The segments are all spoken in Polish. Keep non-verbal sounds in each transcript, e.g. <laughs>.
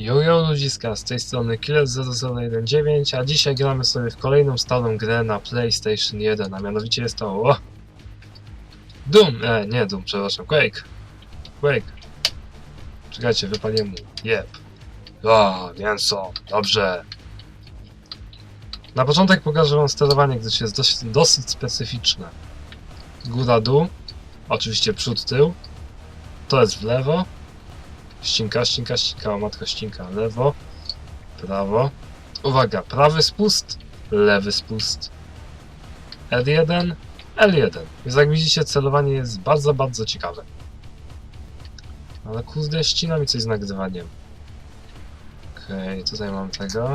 Jojo ludziska, z tej strony Killer0019, a dzisiaj gramy sobie w kolejną stałą grę na PlayStation 1, a mianowicie jest to... O! Doom! E, nie Doom, przepraszam, Quake! Quake! Czekajcie, wypaliłem mu. Jep. O, mięso, dobrze. Na początek pokażę wam sterowanie, gdyż jest dosyć, dosyć specyficzne. Góra, dół, oczywiście przód, tył. To jest w lewo, Ścinka, ścinka, ścinka, o ścinka. Lewo, prawo. Uwaga, prawy spust, lewy spust. L1, L1. Więc jak widzicie, celowanie jest bardzo, bardzo ciekawe. Ale kurde, ścina mi coś z nagrywaniem. Okej, tutaj mam tego.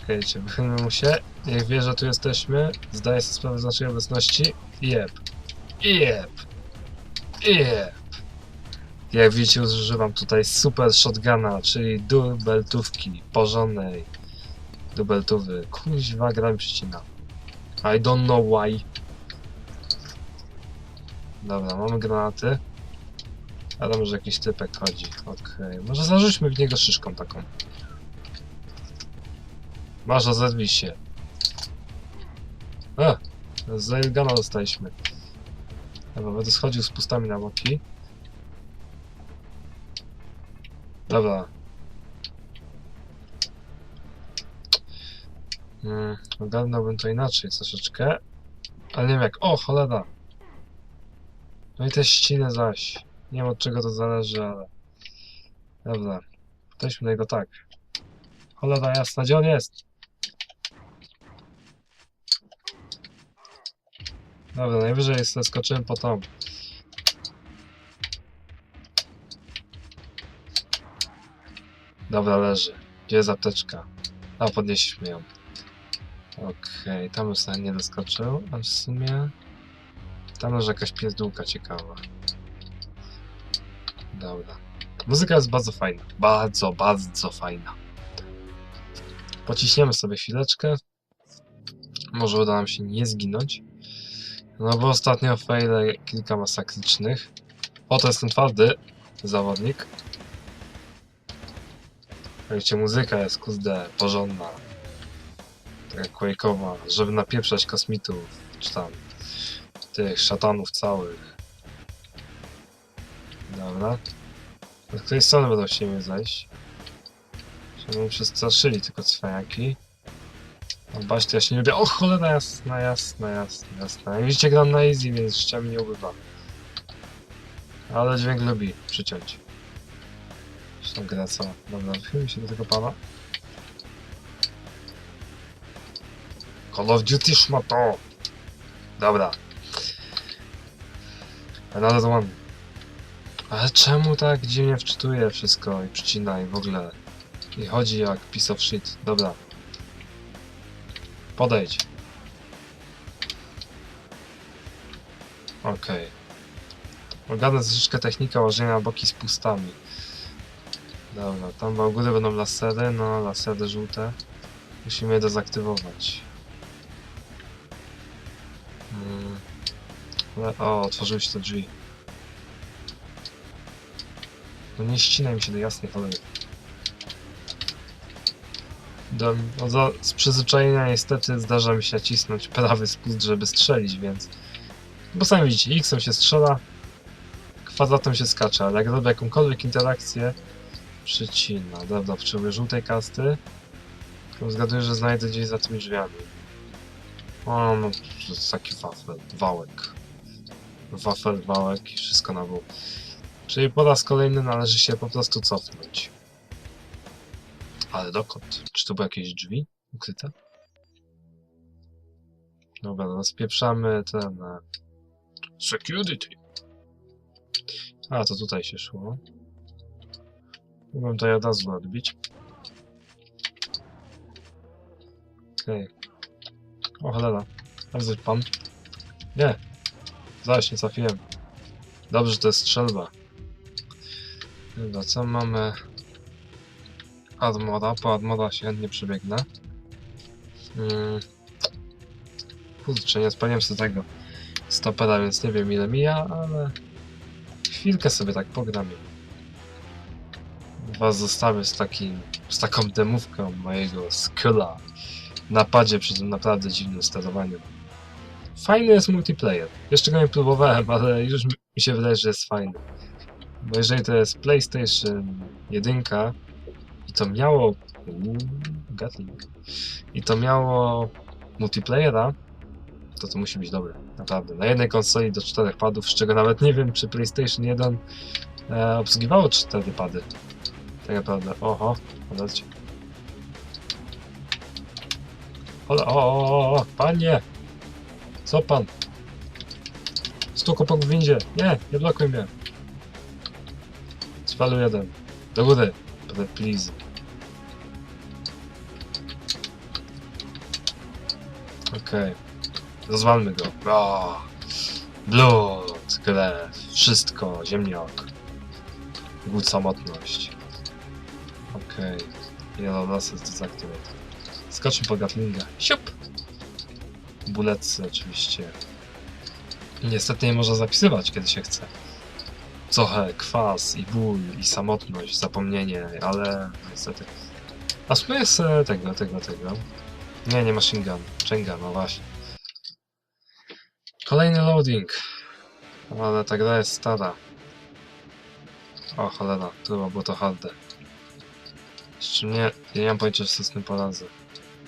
Czekajcie, wychylmy <laughs> mu się. Jak wie, że tu jesteśmy, zdaje sobie sprawę z naszej obecności. Jep. Jep. Jep. Jak widzicie, używam tutaj super shotguna, czyli dubeltówki porządnej. Dubeltówy. Kuźwa, gra przycina. I don't know why. Dobra, mamy granaty. Ale może jakiś typek chodzi. Okej, może zarzućmy w niego szyszką taką. Masz, rozerwij się. A, z Railguna dostaliśmy. Dobra, będę schodził z pustami na boki. Dobra. Hmm, ogarnąłbym to inaczej troszeczkę. Ale nie wiem jak. O, cholera! No i te ściny zaś. Nie wiem od czego to zależy, ale... Dobra. Weźmy na niego tak. Cholera jasna, gdzie on jest? Dobra, najwyżej skoczyłem po tą. Dobra, leży. Gdzie jest apteczka? A, podnieśliśmy ją. Okej, tam już nie doskoczył, a w sumie... Tam leży jakaś pierdółka ciekawa. Dobra. Muzyka jest bardzo fajna. Bardzo, bardzo fajna. Pociśniemy sobie chwileczkę. Może uda nam się nie zginąć. No bo ostatnio faile kilka masakrycznych. O, to jest ten twardy zawodnik. Wiecie, muzyka jest kurde porządna. Taka quake'owa, żeby napieprzać kosmitów, czy tam tych szatanów całych. Dobra. Z której strony będą się mnie zajść? Żeby przestraszyli tylko cwaniaki. O, Baś, ja się nie lubię. O cholera jasna, jasna, jasna, jasna. Jak widzicie gram na easy, więc życia mi nie ubywa. Ale dźwięk lubi przyciąć. Zresztą gra co? Dobra, wychylim się do tego pana. Call of Duty szmato! Dobra. Another one. Ale czemu tak dziwnie wczytuje wszystko i przycina i w ogóle? I chodzi jak piece of shit. Dobra. Podejdź. Okej. Ogarnę troszeczkę technika łożenia boki z pustami. Dobra, tam w góry będą lasery, no lasery żółte. Musimy je dezaktywować. Mm. Ale, o, otworzyły się te drzwi. No nie ścinaj mi się do jasnej cholery. Do, no za, z przyzwyczajenia niestety zdarza mi się cisnąć prawy spust, żeby strzelić, więc... Bo sami widzicie, X-em się strzela, kwadratem się skacze, ale jak robię jakąkolwiek interakcję, przycina. Dobra, potrzebuję żółtej kasty. To zgaduję, że znajdę gdzieś za tymi drzwiami. O, no, to jest taki wafel, wałek. Wafel, wałek i wszystko na bok. Czyli po raz kolejny należy się po prostu cofnąć. Ale dokąd? Czy tu były jakieś drzwi ukryte? Dobra, no spieprzamy ten... e, Security. A, to tutaj się szło. Mógłbym to ja od razu odbić. Okej. O cholera. Bardzo pan. Nie. Zaś nie trafiłem. Dobrze, że to jest strzelba. Dobra, co mamy? Admora. Po Admora się chętnie przebiegnę. Hmm. Kurczę, nie spaliłem sobie tego stopera, więc nie wiem ile mija, ale chwilkę sobie tak pogram. Was zostawię z takim, z taką demówką mojego skilla napadzie przy tym naprawdę dziwnym sterowaniu. Fajny jest multiplayer. Jeszcze go nie próbowałem, ale już mi się wydaje, że jest fajny. Bo jeżeli to jest PlayStation 1 i to miało. Uuu, Gatling. I to miało multiplayera, to to musi być dobre. Naprawdę. Na jednej konsoli do czterech padów, z czego nawet nie wiem, czy PlayStation 1 e, obsługiwało cztery pady. Tak naprawdę. Oho, zobaczcie. Ole, o, o, o, panie! Co pan? Stuk po windzie. Nie, nie blokuj mnie. Spalu jeden. Do góry. Pre- Please. Okej. Rozwalmy go. O! Blood, krew, wszystko, ziemniak. Głód, samotność. Okej. Okay. Yellow Laces Deactivate. Skoczmy po Gatlinga. Siup! Buletcy oczywiście. Niestety nie można zapisywać, kiedy się chce. Trochę kwas i ból i samotność, zapomnienie, ale niestety. A spróbuję sobie tego, tego, tego. Nie, nie machine gun. Chain no właśnie. Kolejny loading. Ale ta gra jest stara. O cholera, to było to harde. Z czym nie, ja nie mam pojęcia, co z tym poradzę.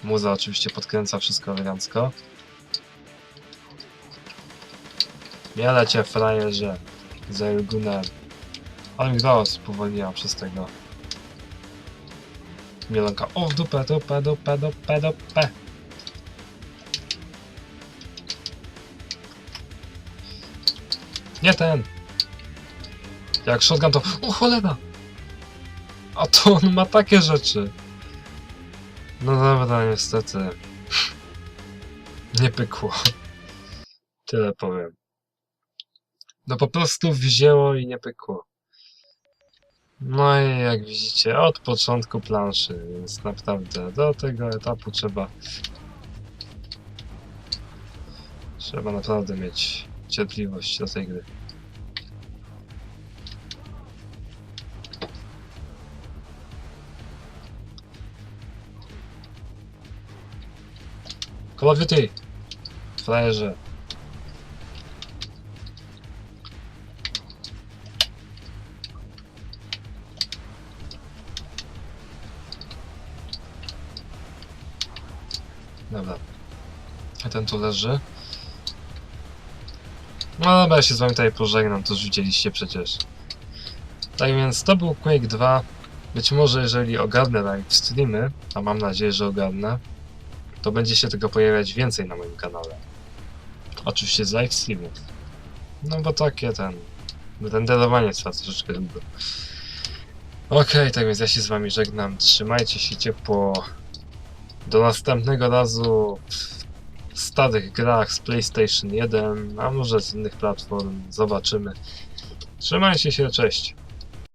Muza oczywiście podkręca wszystko elegancko. Miele cię frajerze. Zelgunem. Ale mi gra spowolniła przez tego. Mielonka. O, w dupę, dupę, dupę, dupę, dupę. Nie ten. Jak shotgun to... O, cholera! A to on ma takie rzeczy. No dobra, niestety. Nie pykło. Tyle powiem. No po prostu wzięło i nie pykło. No i jak widzicie, od początku planszy, więc naprawdę do tego etapu trzeba trzeba naprawdę mieć cierpliwość do tej gry. Call of Duty! Frajerze. Dobra. A ten tu leży. No dobra, ja się z wami tutaj pożegnam, to już widzieliście przecież. Tak więc to był Quake 2. Być może jeżeli ogarnę live streamy, a mam nadzieję, że ogarnę, to będzie się tego pojawiać więcej na moim kanale. Oczywiście z live streamów. No bo takie ten... Renderowanie trwa troszeczkę długo. Okej, tak więc ja się z wami żegnam. Trzymajcie się ciepło. Do następnego razu w starych grach z PlayStation 1, a może z innych platform. Zobaczymy. Trzymajcie się, cześć.